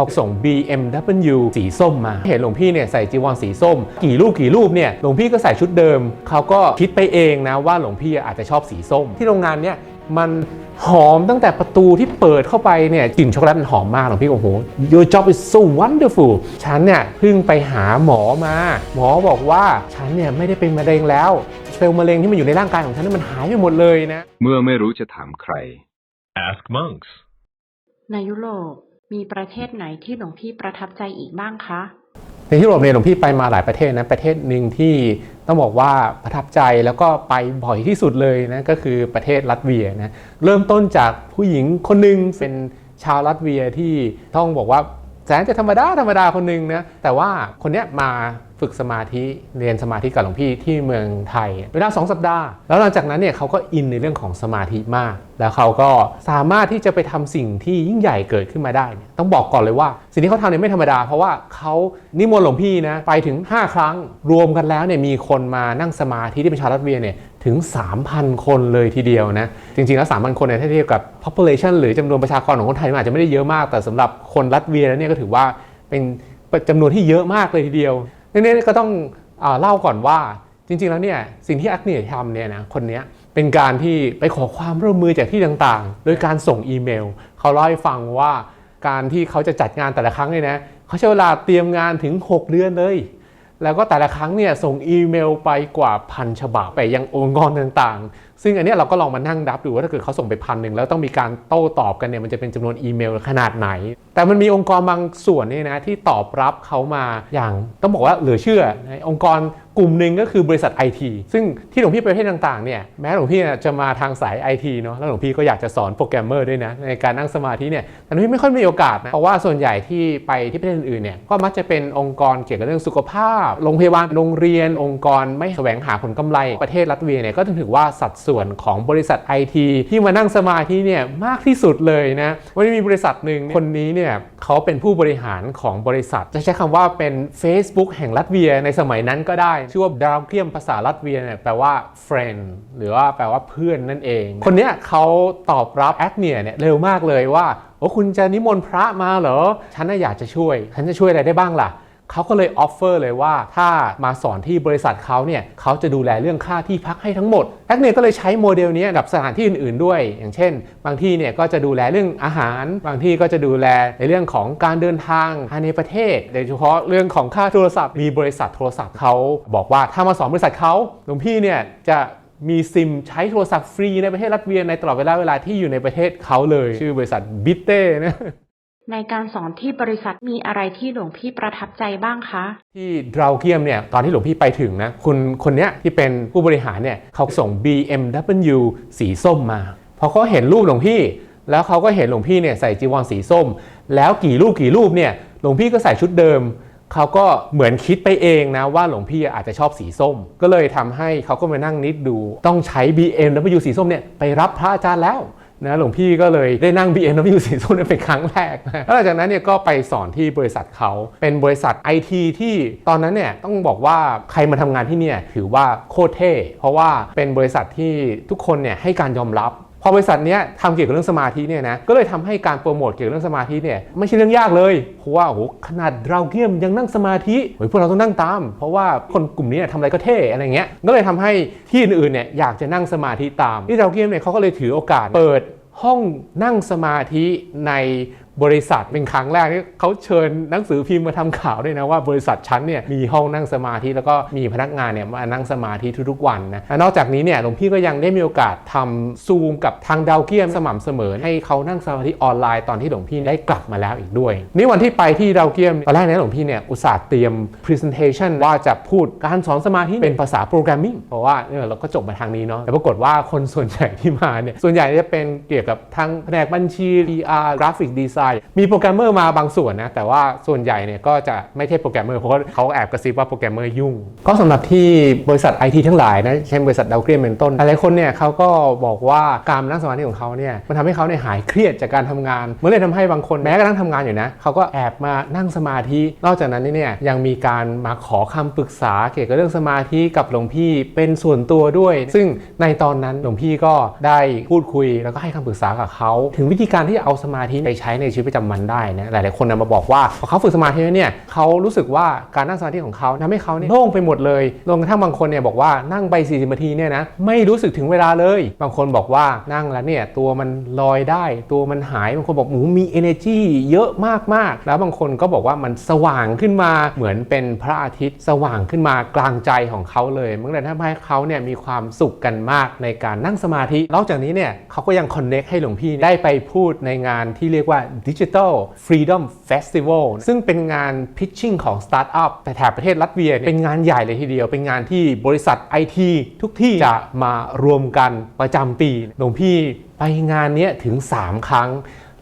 เขาส่ง BMW สีส้มมา เห็นหลวงพี่เนี่ยใส่จีวรสีส้ม กี่รูปกี่รูปเนี่ยหลวงพี่ก็ใส่ชุดเดิม เขาก็คิดไปเองนะว่าหลวงพี่อาจจะชอบสีส้ม ที่โรงงานเนี่ยมันหอมตั้งแต่ประตูที่เปิดเข้าไปเนี่ยกลิ่นช็อกโกแลตมันหอมมากหลวงพี่ก็โอ้โห your job is so wonderful ฉันเนี่ยเพิ่งไปหาหมอมา หมอบอกว่าฉันเนี่ยไม่ได้เป็นมะเร็งแล้วเซลล์มะเร็งที่มันอยู่ในร่างกายของฉันเนยมันหายไปหมดเลยนะ เมื่อไม่รู้จะถามใคร Ask monks. ในยุโรป มีประเทศไหนที่หลวงพี่ประทับใจอีกบ้างคะในยุโรปเนี่ยหลวงพี่ไปมาหลายประเทศนะประเทศหนึ่งที่ต้องบอกว่าประทับใจแล้วก็ไปบ่อยที่สุดเลยนะก็คือประเทศลัตเวียนะเริ่มต้นจากผู้หญิงคนหนึ่งเป็นชาวลัตเวียที่ต้องบอกว่าแสนจะธรรมดาธรรมดาคนหนึ่งนะแต่ว่าคนเนี้ยมา ฝึกสมาธิเรียนสมาธิกับหลวงพี่ที่เมืองไทย เวลา 2 สัปดาห์ แล้วหลังจากนั้นเนี่ยเขาก็อินในเรื่องของสมาธิมาก แล้วเขาก็สามารถที่จะไปทำสิ่งที่ยิ่งใหญ่เกิดขึ้นมาได้ ต้องบอกก่อนเลยว่า สิ่งที่เขาทำเนี่ยไม่ธรรมดา เพราะว่าเขานิมนต์หลวงพี่นะไปถึง 5 ครั้งรวมกันแล้วเนี่ยมีคนมานั่งสมาธิที่เป็นชาวรัสเวียเนี่ยถึง 3,000 คนเลยทีเดียวนะ จริง ๆ แล้ว 3,000 คนเนี่ยถ้าเทียบกับ population หรือจำนวนประชากรของคนไทยมันอาจจะไม่ได้เยอะมาก แต่สำหรับคนรัสเวียแล้วเนี่ยก็ถือว่าเป็นจำนวนที่เยอะมากเลยทีเดียว นี่ก็ต้องอเล่าก่อนว่าจริงๆแล้วเนี่ยสิ่งที่อักเนียทำเนี่ยนะคนนี้เป็นการที่ไปขอความร่วมมือจากที่ต่างๆ โดยการส่งอีเมล เขาเล่าให้ฟังว่าการที่เขาจะจัดงานแต่ละครั้งเนี่ยนะเขาใช้เวลาเตรียมงานถึง 6 เดือนเลย แล้วก็แต่ละครั้งเนี่ยส่งอีเมลไปกว่าพันฉบับไปยังองค์กรต่างๆ ซึ่งอันนี้เราก็ลองมานั่งดับดูว่าถ้าเกิดเขาส่งไปพันหนึ่งแล้วต้องมีการโต้ตอบกันเนี่ยมันจะเป็นจำนวนอีเมลขนาดไหน แต่มันมีองค์กรบางส่วนเนี่ยนะที่ตอบรับเขามาอย่างต้องบอกว่าเหลือเชื่อองค์กร กลุ่มหนึ่งก็คือบริษัทไอทีซึ่งที่หลวงพี่ไปประเทศต่างๆเนี่ยแม้หลวงพี่จะมาทางสายไอทีเนาะแล้วหลวงพี่ก็อยากจะสอนโปรแกรมเมอร์ด้วยนะในการนั่งสมาธิเนี่ยแต่หลวงพี่ไม่ค่อยมีโอกาสนะเพราะว่าส่วนใหญ่ที่ไปที่ประเทศอื่นๆเนี่ยก็มักจะเป็นองค์กรเกี่ยวกับเรื่องสุขภาพโรงพยาบาลโรงเรียน องค์กรไม่แสวงหาผลกำไรประเทศลัตเวียเนี่ยก็ถือว่าสัดส่วนของบริษัทไอทีที่มานั่งสมาธิเนี่ยมากที่สุดเลยนะวันนี้มีบริษัทหนึ่งคนนี้เนี่ยเขาเป็นผู้บริหารของบริษัทจะใช้คำว่าเป็น Facebook แห่งลัตเวียในสมัยนั้นก็ได้ชื่อว่าดาวเกียมภาษาลัตเวียเนี่ยแปลว่า friend หรือว่าแปลว่าเพื่อนนั่นเอง คนเนี้ยเขาตอบรับแอคเนียเนี่ยเร็วมากเลยว่าโอ้คุณจะนิมนต์พระมาเหรอ ฉันน่ะอยากจะช่วย ฉันจะช่วยอะไรได้บ้างล่ะ เขาก็เลยออฟเฟอร์เลยว่าถ้ามาสอนที่บริษัทเขาเนี่ยเขาจะดูแลเรื่องค่าที่พักให้ทั้งหมดแอคเนียก็เลยใช้โมเดลนี้กับสถานที่อื่นๆด้วย อย่างเช่น บางที่เนี่ยก็จะดูแลเรื่องอาหาร บางที่ก็จะดูแลในเรื่องของการเดินทางภายในประเทศโดยเฉพาะเรื่องของค่าโทรศัพท์มีบริษัทโทรศัพท์เขาบอกว่าถ้ามาสอนบริษัทเขาหลวงพี่เนี่ยจะมีซิมใช้โทรศัพท์ฟรีในประเทศรัสเวียในตลอดเวลาเวลาที่อยู่ในประเทศเขาเลย ชื่อบริษัทบิเต้นะ ในการสอนที่บริษัทมีอะไรที่หลวงพี่ประทับใจบ้างคะ ที่ดราวเกียมเนี่ยตอนที่หลวงพี่ไปถึงนะคุณคนเนี้ยที่เป็นผู้บริหารเนี่ยเขาส่ง BMW สีส้มมาพอเขาเห็นรูปหลวงพี่ แล้วเขาก็เห็นหลวงพี่เนี่ยใส่จีวรสีส้ม แล้วกี่รูปกี่รูปเนี่ยหลวงพี่ก็ใส่ชุดเดิมเขาก็เหมือนคิดไปเองนะว่าหลวงพี่อาจจะชอบสีส้ม ก็เลยทำให้เขาก็มานั่งนิดดู ต้องใช้ BMW สีส้มเนี่ยไปรับพระอาจารย์แล้ว นะหลวงพี่ก็เลยได้นั่ง BMW สีส้มเนี่ยเป็นครั้งแรกนะแล้วหลังจากนั้นเนี่ยก็ไปสอนที่บริษัทเขาเป็นบริษัทไอทีที่ตอนนั้นเนี่ยต้องบอกว่าใครมาทำงานที่เนี่ยถือว่าโคตรเท่ เพราะว่าเป็นบริษัทที่ทุกคนเนี่ยให้การยอมรับ พอบริษัทนี้ทำเกี่ยวกับเรื่องสมาธิเนี่ยนะก็เลยทำให้การโปรโมทเกี่ยวกับเรื่องสมาธิเนี่ยไม่ใช่เรื่องยากเลยเพราะว่าโอ้โหขนาดเราเกียมยังนั่งสมาธิเฮ้ยพวกเราต้องนั่งตาม เพราะว่าคนกลุ่มนี้ทำอะไรก็เท่อะไรเงี้ยก็เลยทำให้ที่อื่นๆเนี่ยอยากจะนั่งสมาธิตามที่เราเกียมเนี่ยเขาก็เลยถือโอกาสเปิดห้องนั่งสมาธิใน บริษัทเป็นครั้งแรกที่เขาเชิญหนังสือพิมพ์มาทำข่าวด้วยนะว่าบริษัทชั้นเนี่ยมีห้องนั่งสมาธิแล้วก็มีพนักงานเนี่ยมานั่งสมาธิทุกๆวันนะและนอกจากนี้เนี่ยหลวงพี่ก็ยังได้มีโอกาสทำซูมกับทางดาวเกียมสม่ำเสมอ ให้เขานั่งสมาธิออนไลน์ตอนที่หลวงพี่ได้กลับมาแล้วอีกด้วย นี่วันที่ไปที่ดาวเกียมตอนแรกเนี่ยหลวงพี่เนี่ยอุตส่าห์เตรียม presentation ว่าจะพูดการสอนสมาธิเป็นภาษาโปรแกรมมิ่งเพราะว่าเนี่ยเราก็จบมาทางนี้เนาะแต่ปรากฏว่าคนส่วนใหญ่ที่มาเนี่ยส่วนใหญ่จะเป็นเกี่ยวกับทางแผนกบัญชี PR กราฟิกดีไซน์มีโปรแกรมเมอร์มาบางส่วนนะ แต่ว่าส่วนใหญ่เนี่ยก็จะไม่ใช่โปรแกรมเมอร์เพราะเขาแอบกระซิบว่าโปรแกรมเมอร์ยุ่ง ก็สำหรับที่บริษัทไอทีทั้งหลายนะเช่นบริษัทดาวเกียมเป็นต้นหลายคนเนี่ยเขาก็บอกว่าการนั่งสมาธิของเขาเนี่ยมันทำให้เขาเนี่ยหายเครียดจากการทำงานเมันเลยทำให้บางคนแม้กระทั่งทำงานอยู่นะเขาก็แอบมานั่งสมาธิ นอกจากนั้นเนี่ยยังมีการมาขอคำปรึกษาเกี่ยวกับเรื่องสมาธิกับหลวงพี่เป็นส่วนตัวด้วย ซึ่งในตอนนั้นหลวงพี่ก็ได้พูดคุยแล้วก็ให้คำปรึกษากับเขาถึงวิธีการที่จะเอาสมาธิไปใช้ในชีวิตวิตประจำวันได้นะหลายๆคนนะมาบอกว่าพอเขาฝึกสมาธิเนี่ยเขารู้สึกว่าการนั่งสมาธิของเขาทำให้เขาเนี่ยโล่งไปหมดเลยรวมกระทั่งบางคนเนี่ยบอกว่านั่งไป 40นาทีเนี่ยนะไม่รู้สึกถึงเวลาเลย บางคนบอกว่านั่งแล้วเนี่ยตัวมันลอยได้ ตัวมันหายบางคนบอกหมูมี energy เยอะมากๆ แล้วบางคนก็บอกว่ามันสว่างขึ้นมาเหมือนเป็นพระอาทิตย์สว่างขึ้นมากลางใจของเขาเลยมันเลยทำให้เขาเนี่ยมีความสุขกันมากในการนั่งสมาธินอกจากนี้เนี่ยเขาก็ยัง connect ให้หลวงพี่ได้ไปพูดในงานที่เรียกว่า Digital Freedom Festival ซึ่งเป็นงาน pitching ของ Startup แต่แถบประเทศรัสเวียเป็นงานใหญ่เลยทีเดียว เป็นงานที่บริษัทไอทีทุกที่จะมารวมกันประจำปีหลวงพี่ไปงานนี้ถึง 3 ครั้ง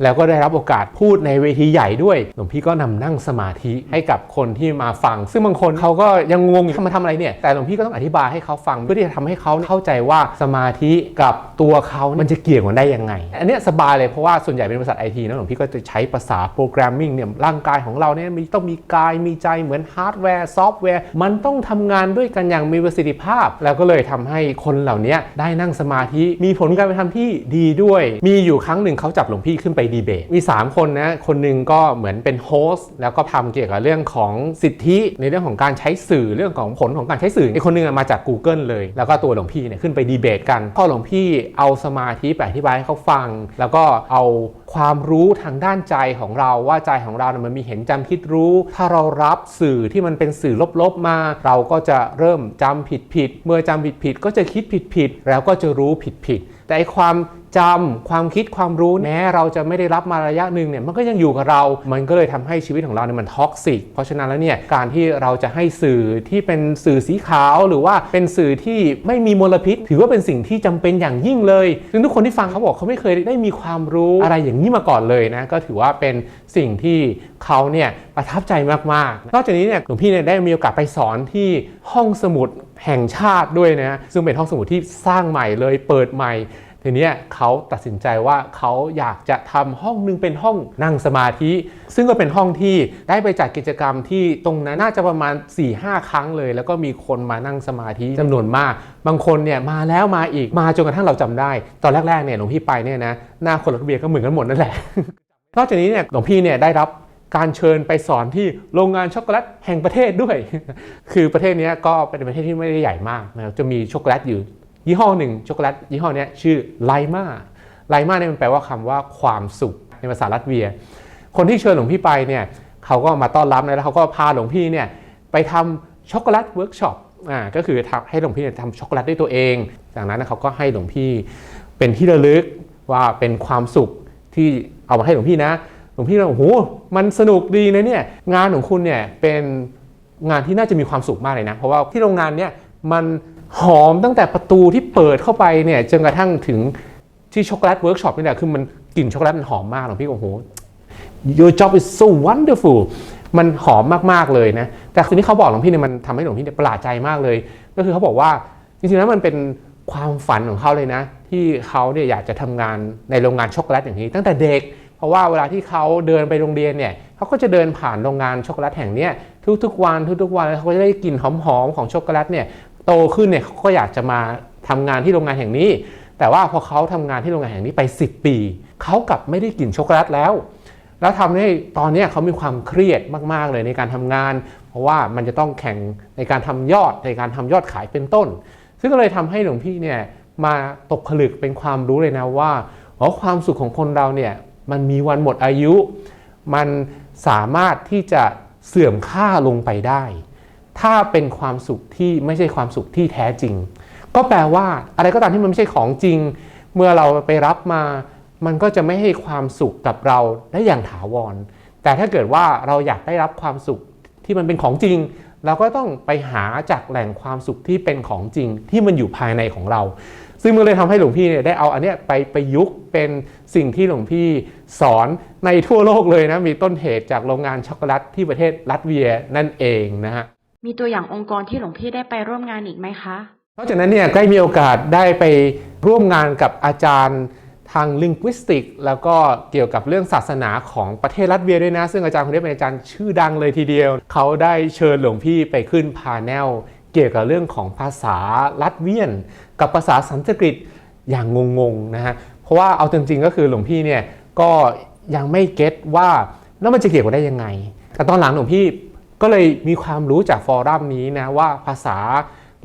แล้วก็ได้รับโอกาสพูดในเวทีใหญ่ด้วยหลวงพี่ก็นำนั่งสมาธิให้กับคนที่มาฟัง ซึ่งบางคนเขาก็ยังงงอยู่มาทำอะไรเนี่ยแต่หลวงพี่ก็ต้องอธิบายให้เขาฟังเพื่อที่จะทำให้เขาเข้าใจว่าสมาธิกับตัวเขามันจะเกี่ยวกันได้ยังไง อันนี้สบายเลยเพราะว่าส่วนใหญ่เป็นบริษัทไอทีนะหลวงพี่ก็จะใช้ภาษาโปรแกรมมิ่งเนี่ยร่างกายของเราเนี่ยมีต้องมีกายมีใจเหมือนฮาร์ดแวร์ซอฟต์แวร์มันต้องทำงานด้วยกันอย่างมีประสิทธิภาพ แล้วก็เลยทำให้คนเหล่านี้ได้นั่งสมาธิมีผลการไปทำที่ดีด้วย มีอยู่ครั้งหนึ่งเขาจับหลวงพี่ขึ้นไปดีเบต มี 3 คนนะ คนหนึ่งก็เหมือนเป็นโฮสต์แล้วก็ทำเกี่ยวกับเรื่องของสิทธิในเรื่องของการใช้สื่อเรื่องของผลของการใช้สื่ออีกคนหนึงมาจาก Google เลย แล้วก็ตัวหลวงพี่เนี่ยขึ้นไปดีเบตกันพอหลวงพี่เอาสมาธิไปอธิบายให้เขาฟัง แล้วก็เอาความรู้ทางด้านใจของเราว่าใจของเราเนี่ยมันมีเห็นจำคิดรู้ ถ้าเรารับสื่อที่มันเป็นสื่อลบๆมา เราก็จะเริ่มจำผิดผิดๆเมื่อจำผิดผิดๆก็จะคิดผิดผิดๆแล้วก็จะรู้ผิดผิดๆแต่ไอความ จำความคิดความรู้แม้เราจะไม่ได้รับมาระยะหนึ่งเนี่ยมันก็ยังอยู่กับเรา มันก็เลยทำให้ชีวิตของเราเนี่ยมันท็อกซิกเพราะฉะนั้นแล้วเนี่ยการที่เราจะให้สื่อที่เป็นสื่อสีขาวหรือว่าเป็นสื่อที่ไม่มีมลพิษ ถือว่าเป็นสิ่งที่จำเป็นอย่างยิ่งเลยซึ่งทุกคนที่ฟังเขาบอกเขาไม่เคยได้มีความรู้อะไรอย่างนี้มาก่อนเลยนะก็ถือว่าเป็นสิ่งที่เขาเนี่ยประทับใจมากๆ นอกจากนี้เนี่ยหลวงพี่เนี่ยได้มีโอกาสไปสอนที่ห้องสมุดแห่งชาติด้วยนะซึ่งเป็นห้องสมุดที่สร้างใหม่เลยเปิดใหม่ ทีนี้เขาตัดสินใจว่าเขาอยากจะทำห้องหนึงเป็นห้องนั่งสมาธิ ซึ่งก็เป็นห้องที่ได้ไปจัดกิจกรรมที่ตรงนั้นน่าจะประมาณ 4-5 ครั้งเลย แล้วก็มีคนมานั่งสมาธิจำนวนมาก บางคนเนี่ยมาแล้วมาอีกมาจนกระทั่งเราจำได้ ตอนแรกๆเนี่ยหลวงพี่ไปเนี่ยนะหน้าคนรถเบียร์ก็เหมือนกันหมดนั่นแหละนอกจากนี้เนี่ยหลวงพี่เนี่ยได้รับการเชิญไปสอนที่โรงงานช็อกโกแลตแห่งประเทศด้วย คือประเทศนี้ก็เป็นประเทศที่ไม่ได้ใหญ่มากนะครับจะมีช็อกโกแลตอยู่ ยี่ห้อหนึ่งช็อกโกแลตยี่ห้อนี้ชื่อไลมาไลมาเนี่ยมันแปลว่าคำว่าความสุขในภาษาลัตเวีย คนที่เชิญหลวงพี่ไปเนี่ยเขาก็มาต้อนรับนะแล้วเขาก็พาหลวงพี่เนี่ยไปทำช็อกโกแลตเวิร์กช็อปอ่าก็คือทำให้หลวงพี่เนี่ยทำช็อกโกแลตด้วยตัวเอง จากนั้นเขาก็ให้หลวงพี่เป็นที่ระลึกว่าเป็นความสุขที่เอามาให้หลวงพี่นะ หลวงพี่เราโอ้โหมันสนุกดีนะเนี่ยงานของคุณเนี่ยเป็นงานที่น่าจะมีความสุขมากเลยนะ เพราะว่าที่โรงงานเนี่ยมัน หอมตั้งแต่ประตูที่เปิดเข้าไปเนี่ยจนกระทั่งถึงที่ช็อกโกแลตเวิร์กช็อปนี่แหละคือมันกลิ่นช็อกโกแลตมันหอมมากหลวงพี่โอ้โห your job is so wonderful มันหอมมากๆเลยนะ แต่สิ่งที่เขาบอกหลวงพี่เนี่ยมันทำให้หลวงพี่เนี่ยประหลาดใจมากเลย ก็คือเขาบอกว่าจริงๆแล้วมันเป็นความฝันของเขาเลยนะ ที่เขาเนี่ยอยากจะทำงานในโรงงานช็อกโกแลตอย่างนี้ ตั้งแต่เด็ก เพราะว่าเวลาที่เขาเดินไปโรงเรียนเนี่ยเขาก็จะเดินผ่านโรงงานช็อกโกแลตแห่งนี้ทุกๆวันทุกๆวันเขาก็จะได้กลิ่นหอมๆของช็อกโกแลตเนี่ย โตขึ้นเนี่ยเขาก็อยากจะมาทำงานที่โรงงานแห่งนี้ แต่ว่าพอเขาทำงานที่โรงงานแห่งนี้ไป 10 ปี เขากลับไม่ได้กลิ่นช็อกโกแลตแล้ว แล้วทำให้ตอนนี้เขามีความเครียดมาก ๆ เลยในการทำงาน เพราะว่ามันจะต้องแข่งในการทำยอดในการทำยอดขายเป็นต้น ซึ่งก็เลยทำให้หลวงพี่เนี่ยมาตกผลึกเป็นความรู้เลยนะว่าอ๋อความสุขของคนเราเนี่ยมันมีวันหมดอายุ มันสามารถที่จะเสื่อมค่าลงไปได้ ถ้าเป็นความสุขที่ไม่ใช่ความสุขที่แท้จริง ก็แปลว่าอะไรก็ตามที่มันไม่ใช่ของจริง เมื่อเราไปรับมา มันก็จะไม่ให้ความสุขกับเราได้อย่างถาวร แต่ถ้าเกิดว่าเราอยากได้รับความสุขที่มันเป็นของจริง เราก็ต้องไปหาจากแหล่งความสุขที่เป็นของจริง ที่มันอยู่ภายในของเรา ซึ่งมันเลยทำให้หลวงพี่เนี่ยได้เอาอันเนี้ยไปประยุกต์เป็นสิ่งที่หลวงพี่สอนในทั่วโลกเลยนะมีต้นเหตุจากโรงงานช็อกโกแลตที่ประเทศลัตเวียนั่นเองนะฮะ มีตัวอย่างองค์กรที่หลวงพี่ได้ไปร่วมงานอีกไหมคะนอกจากนั้นเนี่ยใก็ได้มีโอกาสได้ไปร่วมงานกับอาจารย์ทางลิงควิสติก แล้วก็เกี่ยวกับเรื่องศาสนาของประเทศรัสเวียด้วยนะ ซึ่งอาจารย์คนนี้เป็นอาจารย์ชื่อดังเลยทีเดียว เขาได้เชิญหลวงพี่ไปขึ้นพาแนลเกี่ยวกับเรื่องของภาษาลัตเวียน กับภาษาสันสกฤตอย่างงงๆนะฮะเพราะว่าเอาจริงๆก็คือหลวงพี่เนี่ยก็ยังไม่เก็ตว่าแล้วมันจะเกี่ยวกันได้ยังไง แต่ตอนหลังหลวงพี่ ก็เลยมีความรู้จากฟอรัมนี้นะว่าภาษา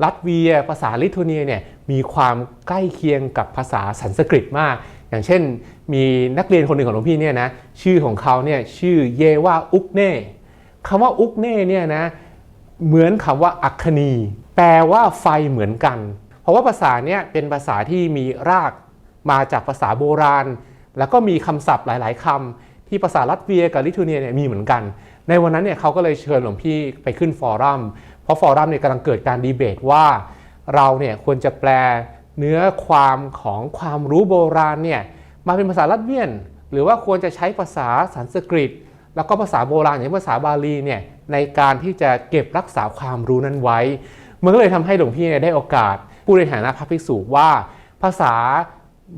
ลัตเวีย ภาษาลิทัวเนียเนี่ยมีความใกล้เคียงกับภาษาสันสกฤตมาก อย่างเช่น มีนักเรียนคนหนึ่งของหลวงพี่เนี่ยนะชื่อของเขาเนี่ยชื่อเยว่าอุกเน่คำว่าอุกเน่เนี่ยนะเหมือนคำว่าอัคคีแปลว่าไฟเหมือนกัน เพราะว่าภาษาเนี้ยเป็นภาษาที่มีรากมาจากภาษาโบราณ แล้วก็มีคำศัพท์หลาย ๆคำที่ภาษาลัตเวียกับลิทัวเนียเนี่ยมีเหมือนกัน ในวันนั้นเนี่ยเขาก็เลยเชิญหลวงพี่ไปขึ้นฟอรัมเพราะฟอรัมเนี่ยกำลังเกิดการดีเบตว่าเราเนี่ยควรจะแปลเนื้อความของความรู้โบราณเนี่ยมาเป็นภาษาลัตเวียน หรือว่าควรจะใช้ภาษาสันสกฤต แล้วก็ภาษาโบราณอย่างภาษาบาลีเนี่ยในการที่จะเก็บรักษาความรู้นั้นไว้มันก็เลยทำให้หลวงพี่เนี่ยได้โอกาสพูดในฐานะพระภิกษุว่า ภาษา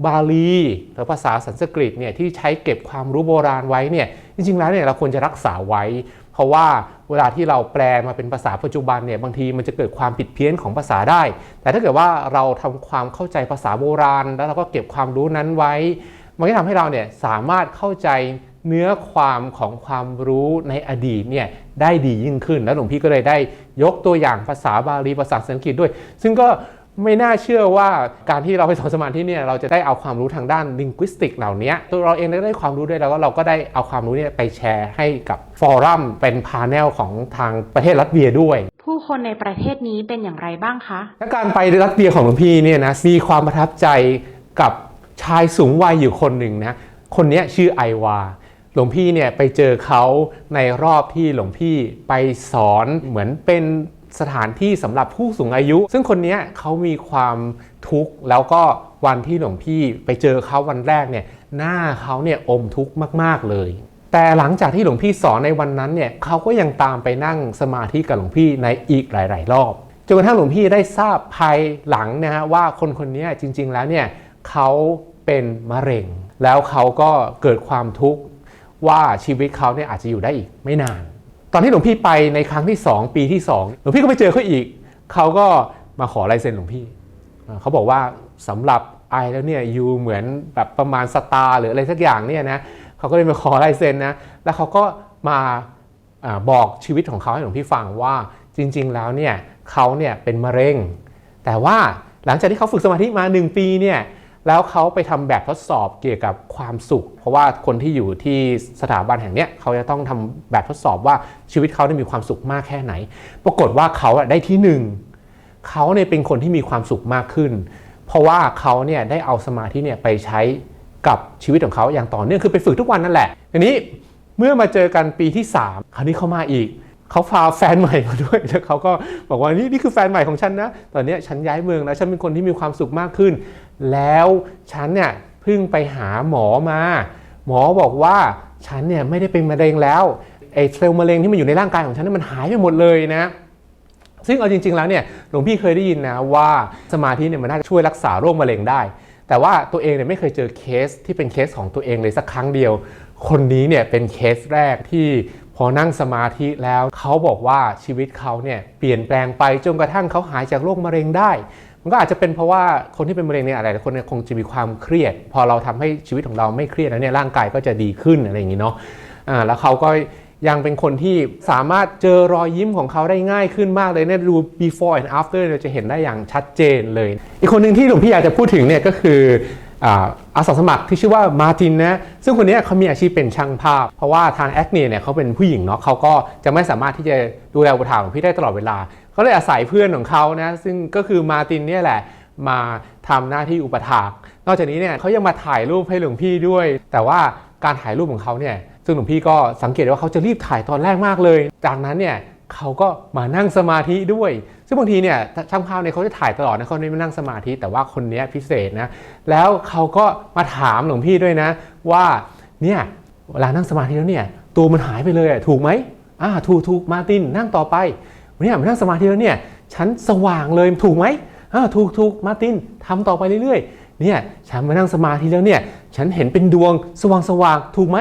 บาลีหรือภาษาสันสกฤตเนี่ยที่ใช้เก็บความรู้โบราณไว้เนี่ย จริงๆแล้วเนี่ยเราควรจะรักษาไว้ เพราะว่าเวลาที่เราแปลมาเป็นภาษาปัจจุบันเนี่ยบางทีมันจะเกิดความผิดเพี้ยนของภาษาได้ แต่ถ้าเกิดว่าเราทำความเข้าใจภาษาโบราณ แล้วเราก็เก็บความรู้นั้นไว้ มันก็ทำให้เราเนี่ยสามารถเข้าใจเนื้อความของความรู้ในอดีตเนี่ยได้ดียิ่งขึ้น แล้วหลวงพี่ก็เลยได้ยกตัวอย่างภาษาบาลีภาษาสันสกฤตด้วย ซึ่งก็ ไม่น่าเชื่อว่าการที่เราไปสอนสมาธิเนี่ยเราจะได้เอาความรู้ทางด้านลิงควิสติกเหล่านี้ตัวเราเองได้ความรู้ด้วยแล้วก็เราก็ได้เอาความรู้เนี่ยไปแชร์ให้กับฟอรัมเป็นพาแนลของทางประเทศรัสเซียด้วย ผู้คนในประเทศนี้เป็นอย่างไรบ้างคะและการไปรัสเซียของหลวงพี่เนี่ยนะมีความประทับใจกับชายสูงวัยอยู่คนหนึ่งนะคนเนี้ยชื่อไอวาหลวงพี่เนี่ยไปเจอเขาในรอบที่หลวงพี่ไปสอนเหมือนเป็น สถานที่สำหรับผู้สูงอายุ ซึ่งคนนี้เขามีความทุกข์แล้วก็วันที่หลวงพี่ไปเจอเขาวันแรกเนี่ยหน้าเขาเนี่ยอมทุกข์มาก ๆ เลย แต่หลังจากที่หลวงพี่สอนในวันนั้นเนี่ยเขาก็ยังตามไปนั่งสมาธิกับหลวงพี่ในอีกหลาย ๆ รอบจนกระทั่งหลวงพี่ได้ทราบภายหลังนะฮะว่าคนคนนี้จริง ๆ แล้วเนี่ยเขาเป็นมะเร็ง แล้วเขาก็เกิดความทุกข์ว่าชีวิตเขาเนี่ยอาจจะอยู่ได้อีกไม่นาน ตอนที่หลวงพี่ไปในครั้งที่ 2 ปีที่ 2 หลวงพี่ก็ไปเจอเขาอีก เขาก็มาขอลายเซ็นหลวงพี่ เขาบอกว่าสำหรับไอแล้วเนี่ยยูเหมือนแบบประมาณสตาร์หรืออะไรสักอย่างเนี่ยนะเขาก็เลยมาขอลายเซ็นนะ แล้วเขาก็มาอาบอกชีวิตของเขาให้หลวงพี่ฟังว่าจริง ๆ แล้วเนี่ยเขาเนี่ยเป็นมะเร็ง แต่ว่าหลังจากที่เขาฝึกสมาธิมา 1 ปีเนี่ย แล้วเขาไปทำแบบทดสอบเกี่ยวกับความสุข เพราะว่าคนที่อยู่ที่สถาบันแห่งนี้เขาจะต้องทำแบบทดสอบว่าชีวิตเขาได้มีความสุขมากแค่ไหน ปรากฏว่าเขาได้ที่หนึ่งเขาเนี่ยเป็นคนที่มีความสุขมากขึ้น เพราะว่าเขาเนี่ยได้เอาสมาธิเนี่ยไปใช้กับชีวิตของเขาอย่างต่อเนื่องคือไปฝึกทุกวันนั่นแหละทีนี้เมื่อมาเจอกันปีที่ 3 คราวนี้เขามาอีก เขาพาแฟนใหม่มาด้วยแล้วเขาก็บอกว่านี่นี่คือแฟนใหม่ของฉันนะ ตอนนี้ฉันย้ายเมืองแล้วฉันเป็นคนที่มีความสุขมากขึ้น แล้วฉันเนี่ยเพิ่งไปหาหมอมา หมอบอกว่าฉันเนี่ยไม่ได้เป็นมะเร็งแล้วไอ้เซลล์มะเร็งที่มันอยู่ในร่างกายของฉันเนมันหายไปหมดเลยนะ ซึ่งเอาจริง ๆแล้วเนี่ยหลวงพี่เคยได้ยินนะว่าสมาธิเนี่ยมันน่าจะช่วยรักษาโรคมะเร็งได้ แต่ว่าตัวเองเนี่ยไม่เคยเจอเคสที่เป็นเคสของตัวเองเลยสักครั้งเดียว คนนี้เนี่ยเป็นเคสแรกที่ พอนั่งสมาธิแล้วเขาบอกว่าชีวิตเขาเนี่ยเปลี่ยนแปลงไปจนกระทั่งเขาหายจากโรคมะเร็งได้ มันก็อาจจะเป็นเพราะว่าคนที่เป็นมะเร็งเนี่ยอะไรคนเนี่ยคงจะมีความเครียด พอเราทำให้ชีวิตของเราไม่เครียดแล้วเนี่ยร่างกายก็จะดีขึ้นอะไรอย่างนี้เนาะอ่าแล้วเขาก็ยังเป็นคนที่สามารถเจอรอยยิ้มของเขาได้ง่ายขึ้นมากเลยเนี่ยดู before and after เราจะเห็นได้อย่างชัดเจนเลย อีกคนหนึ่งที่หลวงพี่อยากจะพูดถึงเนี่ยก็คือ อาสาสมัครที่ชื่อว่ามาตินนะซึ่งคนนี้เขามีอาชีพเป็นช่างภาพ เพราะว่าทางแอคเนียเนี่ยเขาเป็นผู้หญิงเนาะเขาก็จะไม่สามารถที่จะดูแลอุปถัมภ์ของพี่ได้ตลอดเวลาเขาเลยอาศัยเพื่อนของเขานะซึ่งก็คือมาตินเนี่ยแหละมาทำหน้าที่อุปถากนอกจากนี้เนี่ยเขายังมาถ่ายรูปให้หลวงพี่ด้วย แต่ว่าการถ่ายรูปของเขาเนี่ยซึ่งหลวงพี่ก็สังเกตว่าเขาจะรีบถ่ายตอนแรกมากเลย จากนั้นเนี่ย เขาก็มานั่งสมาธิด้วย ซึ่งบางทีเนี่ยช่างภาพเนี่ยเขาจะถ่ายตลอดนะเขาไม่มานั่งสมาธิ แต่ว่าคนนี้พิเศษนะ แล้วเขาก็มาถามหลวงพี่ด้วยนะ ว่าเนี่ยเวลานั่งสมาธิแล้วเนี่ยตัวมันหายไปเลยถูกไหมอ่าถูกถูกมาตินนั่งต่อไปเนี่ยมานั่งสมาธิแล้วเนี่ยฉันสว่างเลยถูกไหมอ่าถูกถูกมาตินทำต่อไปเรื่อยๆเนี่ยฉันมานั่งสมาธิแล้วเนี่ยฉันเห็นเป็นดวงสว่างสว่างถูกไหม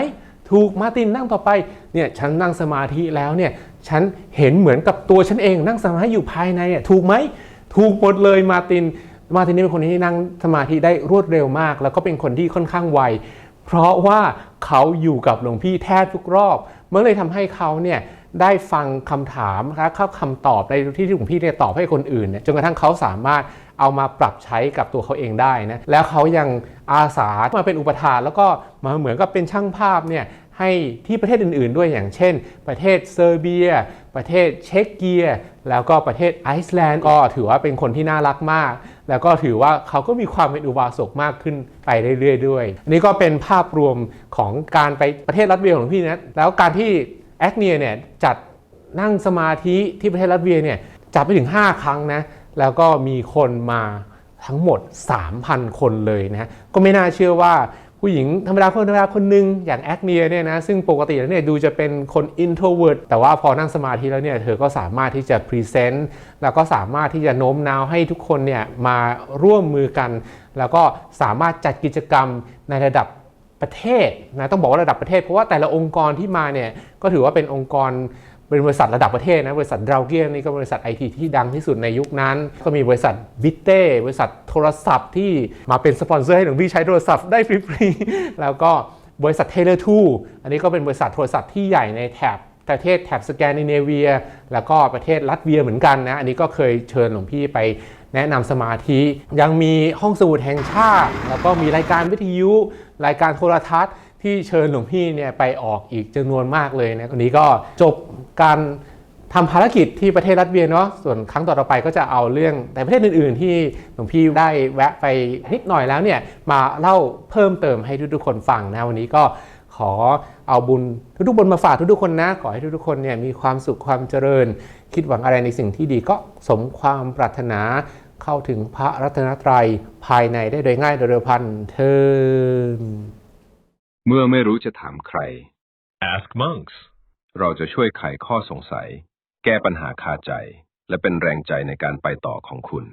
ถูกมาตินนั่งต่อไปเนี่ยฉันนั่งสมาธิแล้วเนี่ย ฉันเห็นเหมือนกับตัวฉันเอง นั่งสมาธิอยู่ภายในอะถูกไหมถูกหมดเลยมาติน มาตินนี่เป็นคนที่นั่งสมาธิได้รวดเร็วมาก แล้วก็เป็นคนที่ค่อนข้างไวเพราะว่าเขาอยู่กับหลวงพี่แทบทุกรอบเมันเลยทำให้เขาเนี่ยได้ฟังคำถามนะครับเข้าคำตอบในที่ที่หลวงพี่เนี่ยตอบให้คนอื่นเนี่ยจนกระทั่งเขาสามารถเอามาปรับใช้กับตัวเขาเองได้นะแล้วเขายังอาสามาเป็นอุปถากแล้วก็มาเหมือนกับเป็นช่างภาพเนี่ย ให้ที่ประเทศอื่นๆ ด้วยอย่างเช่น ประเทศเซอร์เบีย ประเทศเช็กเกีย แล้วก็ประเทศไอซ์แลนด์ก็ถือว่าเป็นคนที่น่ารักมาก แล้วก็ถือว่าเขาก็มีความเป็นอุบาสกมากขึ้นไปเรื่อยๆด้วยอันนี้ก็เป็นภาพรวมของการไปประเทศรัสเวียของพี่นะแล้วการที่แอคเนียเนี่ยจัดนั่งสมาธิที่ประเทศรัสเวียเนี่ยจัดไปถึง 5 ครั้งนะแล้วก็มีคนมาทั้งหมด 3,000 คนเลยนะฮะก็ไม่น่าเชื่อว่า ผู้หญิงธรรมดาคนธรรมดาคนหนึ่งอย่างแอคเนียเนี่ยนะซึ่งปกติแล้วเนี่ยดูจะเป็นคน introvert แต่ว่าพอนั่งสมาธิแล้วเนี่ยเธอก็สามารถที่จะ present แล้วก็สามารถที่จะโน้มน้าวให้ทุกคนเนี่ยมาร่วมมือกัน แล้วก็สามารถจัดกิจกรรมในระดับประเทศนะต้องบอกว่าระดับประเทศ เพราะว่าแต่ละองค์กรที่มาเนี่ยก็ถือว่าเป็นองค์กร เป็นบริษัทระดับประเทศนะบริษัทดราวเกียนนี่ก็บริษัทไอทีที่ดังที่สุดในยุคนั้น ก็มีบริษัทบิเต้บริษัทโทรศัพท์ที่มาเป็นสปอนเซอร์ให้หลวงพี่ใช้โทรศัพท์ได้ฟรีๆแล้วก็บริษัทเทเลทูอันนี้ก็เป็นบริษัทโทรศัพท์ที่ใหญ่ในแถบประเทศแถบสแกนดิเนเวีย แล้วก็ประเทศลัตเวียเหมือนกันนะอันนี้ก็เคยเชิญหลวงพี่ไปแนะนำสมาธิ ยังมีห้องสมุดแห่งชาติ แล้วก็มีรายการวิทยุ รายการโทรทัศน์ ที่เชิญหลวงพี่เนี่ยไปออกอีกจำนวนมากเลยนะวันนี้ก็จบการทำภารกิจที่ประเทศรัสเวียเนาะส่วนครั้งต่อไปก็จะเอาเรื่องแต่ประเทศอื่น ๆ ที่หลวงพี่ได้แวะไปนิดหน่อยแล้วเนี่ยมาเล่าเพิ่มเติมให้ทุกๆคนฟังนะวันนี้ก็ขอเอาบุญทุกๆบนมาฝากทุกๆคนนะ ขอให้ทุกๆคนเนี่ยมีความสุขความเจริญ คิดหวังอะไรในสิ่งที่ดีก็สมความปรารถนาเข้าถึงพระรัตนตรัยภายในได้โดยง่ายโดยเร็วพันเทิน เมื่อไม่รู้จะถามใคร Ask monks. เราจะช่วยไขข้อสงสัย แก้ปัญหาคาใจ และเป็นแรงใจในการไปต่อของคุณ